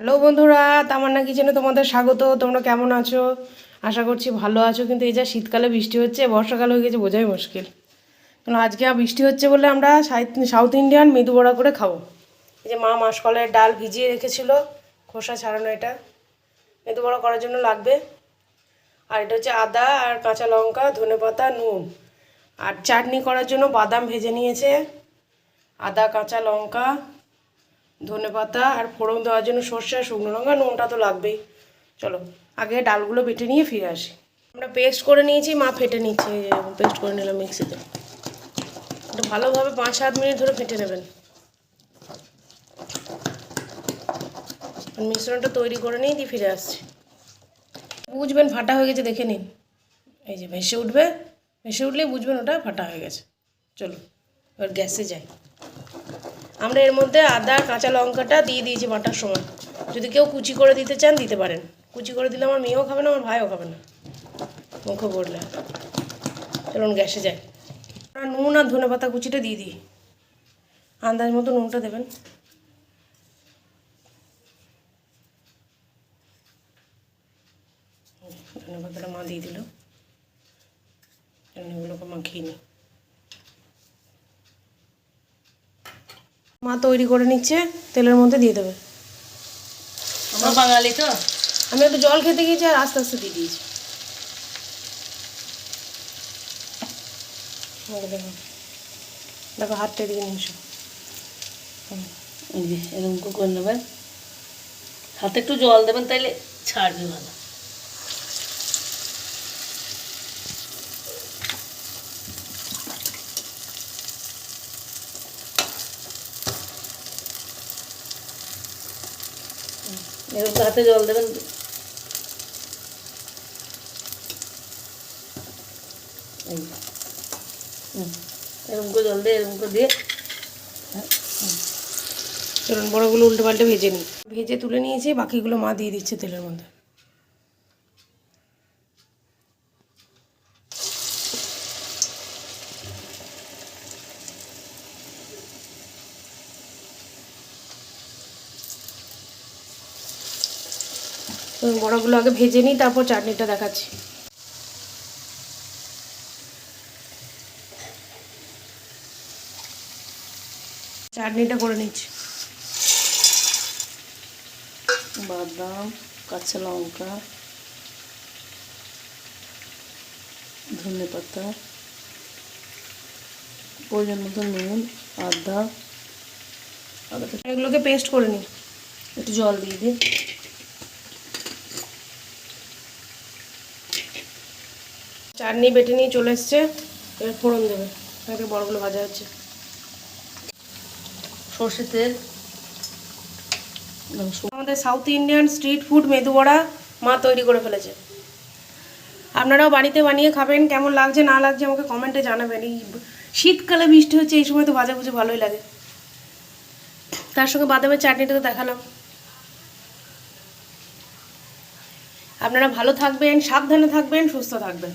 Hello বন্ধুরা তামার তামান্না কিচেনে তোমাদের স্বাগত। তোমরা কেমন আছো? আশা করছি ভালো আছো, কিন্তু এই যা শীতকালে বৃষ্টি হচ্ছে, বর্ষাকাল হয়ে গেছে, বোঝাই মুশকিল। কারণ আজকে আর বৃষ্টি হচ্ছে বলে আমরা সাউথ- ইন্ডিয়ান মেদু বড়া করে খাব। এই যে মা মাসকলের ডাল ভিজিয়ে রেখেছিল, খোসা ছাড়ানো এটা। মেদু বড়া করার জন্য লাগবে। আর এটা হচ্ছে আদা আর কাঁচা লঙ্কা ধনেপাতা নুন। আর চাটনি করার জন্য বাদাম ভেজে নিয়েছে। আদা, কাঁচা লঙ্কা ধনেপাতা আর ফোড়ন দেওয়ার জন্য সর্ষে আর শুকনো লঙ্কা, নুনটা তো লাগবেই। চলো, আগে ডালগুলো বেটে নিয়ে ফিরে আসি। আমরা পেস্ট করে নিয়েছি, মা ফেটে নিচ্ছে, পেস্ট করে নিলাম মিক্সিতে। এটা ভালোভাবে পাঁচ সাত মিনিট ধরে ফেটে নেবেন। মিশ্রণটা তৈরি করে নিয়ে দিয়ে ফিরে আসছি। বুঝবেন ফাটা হয়ে গেছে, দেখে নিন। এই যে ভেসে উঠবে, ভেসে উঠলেই বুঝবেন ওটা ফাটা হয়ে গেছে। চলো, এবার গ্যাসে যাই। আমরা এর মধ্যে আদা, কাঁচা লঙ্কাটা দিয়ে দিয়েছি বাটার সময়। যদি কেউ কুচি করে দিতে চান, দিতে পারেন। কুচি করে দিলে আমার মেয়েও খাবে না, আমার ভাইও খাবে না। মুখে পড়লে। চলুন গ্যাসে আমরা নুন আর ধনে পাতা কুচিটা দিয়ে দিই। আন্দাজ মতো নুনটা দেবেন। ধনে পাতাটা মা দিয়ে দিল। এগুলোকে মাখিয়ে নিই মা তৈরি করে নিচ্ছে তেলের মধ্যে দিয়ে দেবে। আমরা বাঙালি তো। আমি একটু জল খেতে গিয়েছি আর আস্তে আস্তে দিয়ে দিয়েছি। দেখো দেখো হাতটা দিয়ে নিয়ে এসো। এরকম করে নেবেন। হাতে একটু জল দেবেন তাইলে ছাড়বে ভালো। এরকম তাতে জল দেবেন। এরকম করে জল দিয়ে, এরকম করে দিয়ে। চলুন, বড়গুলো উল্টে পাল্টে ভেজে নিই। ভেজে তুলে নিয়েছি, বাকিগুলো মা দিয়ে দিচ্ছে তেলের মধ্যে। বড়গুলো আগে ভেজে নিই তারপর চাটনিটা দেখাচ্ছি। চাটনিটা করে নিচ্ছি। বাদাম কাঁচা লঙ্কা ধনে পাতা প্রয়োজন মতো নুন আদা। আদাটা এগুলোকে পেস্ট করে নিই। একটু জল দিয়ে দিই। চাটনি বেটে নিয়ে চলে এসছে এবার ফোড়ন দেবে। এখানে বড়গুলো ভাজা হচ্ছে। সর্ষে তেল। আমাদের South Indian street food medu vada মা তৈরি করে ফেলেছে। আপনারাও বাড়িতে বানিয়ে খাবেন কেমন লাগছে না লাগছে আমাকে কমেন্টে জানাবেন। এই শীতকালে বৃষ্টি হচ্ছে এই সময় তো ভাজা ভুজে ভালোই লাগে। তার সঙ্গে বাদামের চাটনিটা তো দেখালাম। আপনারা ভালো থাকবেন সাবধানে থাকবেন সুস্থ থাকবেন।